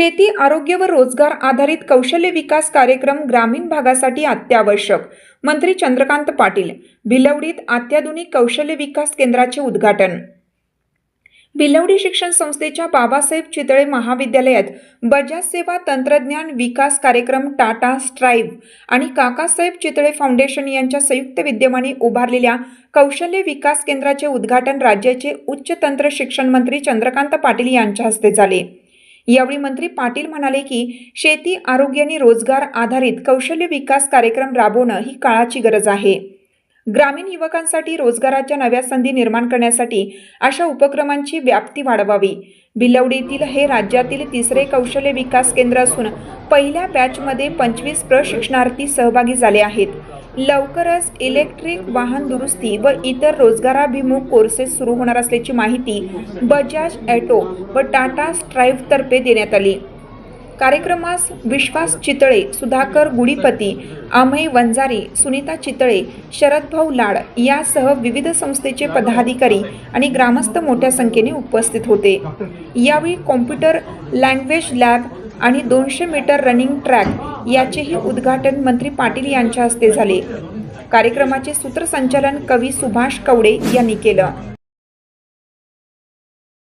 शेती आरोग्य व रोजगार आधारित कौशल्य विकास कार्यक्रम ग्रामीण भागासाठी अत्यावश्यक. मंत्री चंद्रकांत पाटील भिलवडीत अत्याधुनिक कौशल्य विकास केंद्राचे उद्घाटन. भिलवडी शिक्षण संस्थेच्या बाबासाहेब चितळे महाविद्यालयात बजाज सेवा तंत्रज्ञान विकास कार्यक्रम टाटा स्ट्राईव्ह आणि काकासाहेब चितळे फाउंडेशन यांच्या संयुक्त विद्यमाने उभारलेल्या कौशल्य विकास केंद्राचे उद्घाटन राज्याचे उच्च तंत्र शिक्षण मंत्री चंद्रकांत पाटील यांच्या हस्ते झाले. यावेळी मंत्री पाटील म्हणाले की शेती आरोग्य आणि रोजगार आधारित कौशल्य विकास कार्यक्रम राबवणं ही काळाची गरज आहे. ग्रामीण युवकांसाठी रोजगाराच्या नव्या संधी निर्माण करण्यासाठी अशा उपक्रमांची व्याप्ती वाढवावी. भिलवडीतील हे राज्यातील तिसरे कौशल्य विकास केंद्र असून पहिल्या बॅचमध्ये पंचवीस प्रशिक्षणार्थी सहभागी झाले आहेत. लवकरच इलेक्ट्रिक वाहन दुरुस्ती व इतर रोजगाराभिमुख कोर्सेस सुरू होणार असल्याची माहिती बजाज ॲटो व टाटा स्ट्राईव्हतर्फे देण्यात आली. कार्यक्रमास विश्वास चितळे सुधाकर गुडीपती अमय वंजारी सुनीता चितळे शरदभाऊ लाड यासह विविध संस्थेचे पदाधिकारी आणि ग्रामस्थ मोठ्या संख्येने उपस्थित होते. यावेळी कॉम्प्युटर लँग्वेज लॅब आणि दोनशे मीटर रनिंग ट्रॅक याचेही उद्घाटन मंत्री पाटील यांच्या हस्ते झाले. कार्यक्रमाचे सूत्रसंचालन कवी सुभाष कवडे यांनी केलं.